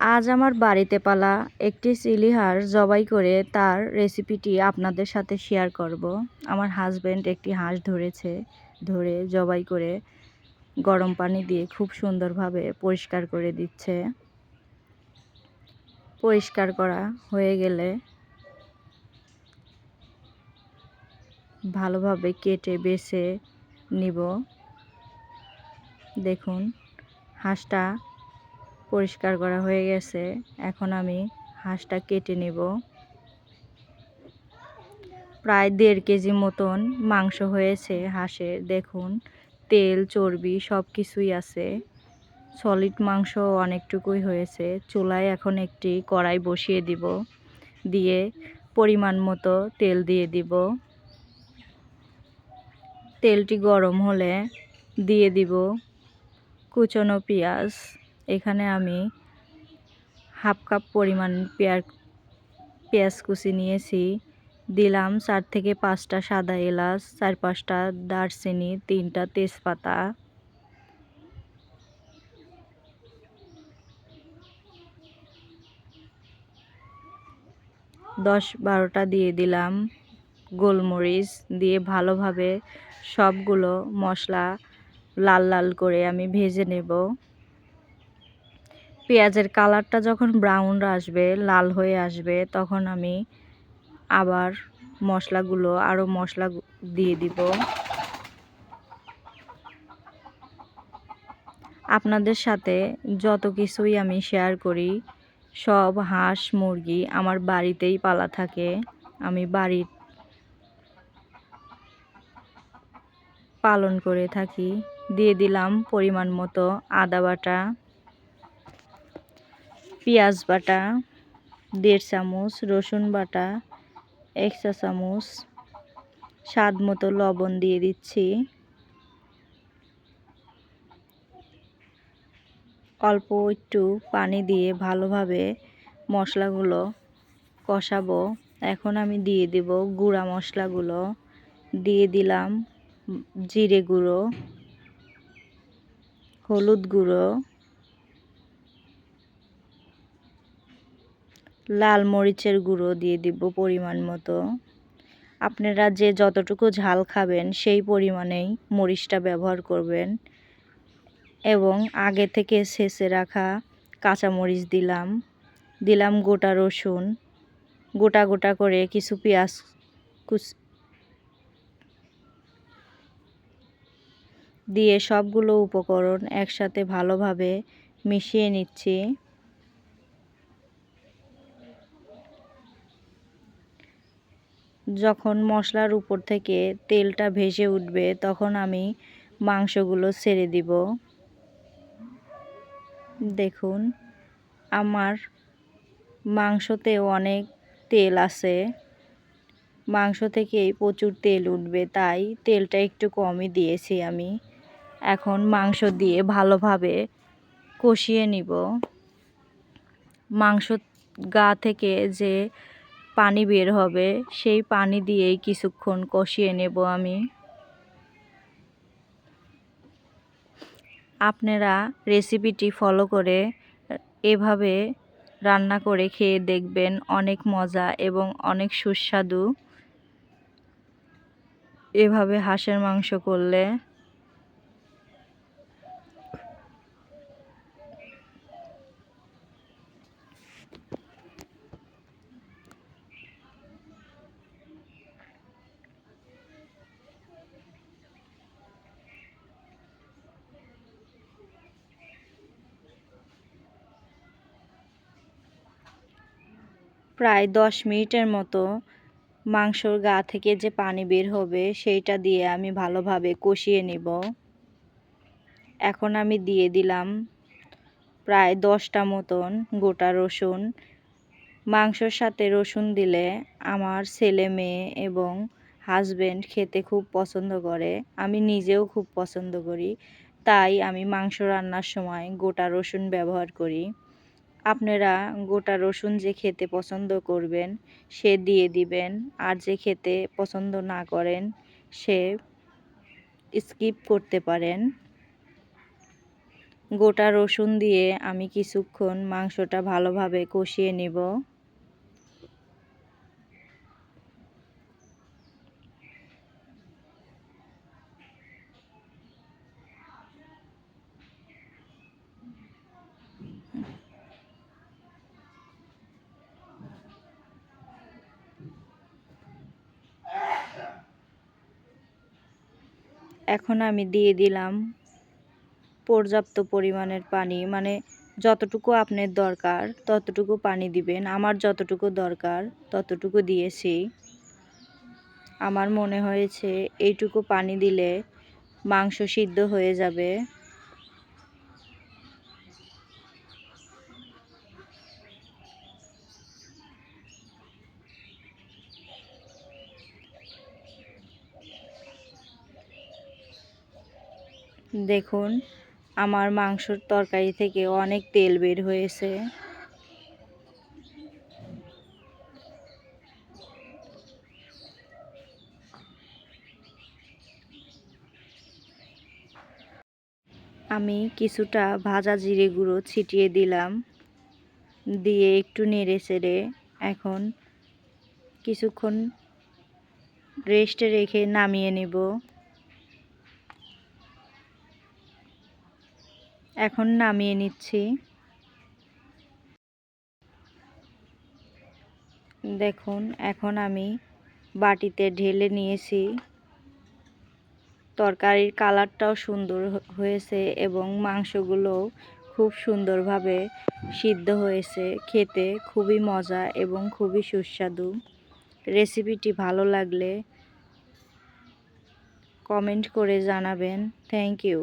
আজ আমার বাড়িতে পালা, একটি চিলি হাঁস জবাই করে তার রেসিপিটি আপনাদের সাথে শেয়ার করব। আমার হাজব্যান্ড একটি হাঁস ধরেছে, ধরে জবাই করে গরম পানি দিয়ে খুব সুন্দরভাবে পরিষ্কার করে দিচ্ছে। পরিষ্কার করা হয়ে গেলে ভালোভাবে কেটে বেছে নিব। দেখুন, হাঁসটা পরিষ্কার করা হয়ে গেছে। এখন আমি হাঁসটা কেটে নেব। প্রায় দেড় কেজি মতন মাংস হয়েছে হাঁসের। দেখুন, তেল, চর্বি সব কিছুই আছে। সলিড মাংস অনেকটুকুই হয়েছে। চুলায় এখন একটি কড়াই বসিয়ে দিব। দিয়ে পরিমাণ মতো তেল দিয়ে দিব। তেলটি গরম হলে দিয়ে দিব কুচনো পেঁয়াজ। এখানে আমি হাফ কাপ পরিমাণ পেঁয়াজ পেঁয়াজ কুচি নিয়েছি। দিলাম চার থেকে পাঁচটা সাদা এলাচ, চার পাঁচটা দারচিনি, তিনটা তেজপাতা। দশ বারোটা দিয়ে দিলাম গোলমরিচ দিয়ে ভালোভাবে সবগুলো মশলা লাল লাল করে আমি ভেজে নেব। পেঁয়াজের কালারটা যখন ব্রাউন আসবে, লাল হয়ে আসবে, তখন আমি আবার মশলাগুলো আরও মশলা দিয়ে দিব। আপনাদের সাথে যত কিছুই আমি শেয়ার করি, সব হাঁস, মুরগি আমার বাড়িতেই পালা থাকে। আমি বাড়ির পালন করে থাকি। দিয়ে দিলাম পরিমাণ মতো আদা বাটা। পেঁয়াজ বাটা, দেড় চামচ, রসুন বাটা, এক চা চামচ, স্বাদ মতো লবণ দিয়ে দিচ্ছি। অল্প একটু পানি দিয়ে ভালোভাবে মশলাগুলো কষাবো। এখন আমি দিয়ে দেব গুঁড়া মশলাগুলো। দিয়ে দিলাম জিরে গুঁড়ো, হলুদ গুঁড়ো লাল মরিচের গুঁড়ো দিয়ে দিব পরিমাণ মতো। আপনারা যে যতটুকু ঝাল খাবেন, সেই পরিমাণেই মরিচটা ব্যবহার করবেন। এবং আগে থেকে শেষে রাখা কাঁচামরিচ দিলাম। দিলাম গোটা রসুন। গোটা গোটা করে কিছু পেঁয়াজ কুচ দিয়ে সবগুলো উপকরণ একসাথে ভালোভাবে মিশিয়ে নিচ্ছি। যখন মশলার উপর থেকে তেলটা ভেসে উঠবে, তখন আমি মাংসগুলো ছেড়ে দিব। দেখুন, আমার মাংসতে অনেক তেল আছে। মাংস থেকেই প্রচুর তেল উঠবে, তাই তেলটা একটু কমই দিয়েছি আমি। এখন মাংস দিয়ে ভালোভাবে কষিয়ে নিব। মাংস গা থেকে যে পানি বের হবে, সেই পানি দিয়েই কিছুক্ষণ কষিয়ে নেব আমি। আপনারা রেসিপিটি ফলো করে এভাবে রান্না করে খেয়ে দেখবেন অনেক মজা এবং অনেক সুস্বাদু। এভাবে হাঁসের মাংস করলে প্রায় দশ মিনিটের মতো মাংসর গা থেকে যে পানি বের হবে, সেইটা দিয়ে আমি ভালোভাবে কষিয়ে নিব। এখন আমি দিয়ে দিলাম প্রায় দশটা মতন গোটা রসুন। মাংসর সাথে রসুন দিলে আমার ছেলে মেয়ে এবং হাজব্যান্ড খেতে খুব পছন্দ করে, আমি নিজেও খুব পছন্দ করি। তাই আমি মাংস রান্নার সময় গোটা রসুন ব্যবহার করি। আপনারা গোটা রসুন যে খেতে পছন্দ করবেন, সে দিয়ে দিবেন। আর যে খেতে পছন্দ না করেন, সে স্কিপ করতে পারেন। গোটা রসুন দিয়ে আমি কিছুক্ষণ মাংসটা ভালোভাবে কষিয়ে নেব। এখন আমি দিয়ে দিলাম পর্যাপ্ত পরিমাণের পানি। মানে যতটুকু আপনার দরকার, ততটুকু পানি দিবেন। আমার যতটুকু দরকার, ততটুকু দিয়েছি। আমার মনে হয়েছে, এইটুকু পানি দিলে মাংস সিদ্ধ হয়ে যাবে। দেখুন, আমার মাংসর তরকারি থেকে অনেক তেল বের হয়েছে। আমি কিছুটা ভাজা জিরে গুঁড়ো ছিটিয়ে দিলাম, দিয়ে একটু নেড়ে চেড়ে এখন কিছুক্ষণ রেস্টে রেখে নামিয়ে নেব। এখন নামিয়ে নিচ্ছি। দেখুন, এখন আমি বাটিতে ঢেলে নিয়েছি। তরকারির কালারটাও সুন্দর হয়েছে এবং মাংসগুলোও খুব সুন্দরভাবে সিদ্ধ হয়েছে। খেতে খুবই মজা এবং খুবই সুস্বাদু। রেসিপিটি ভালো লাগলে কমেন্ট করে জানাবেন। Thank you.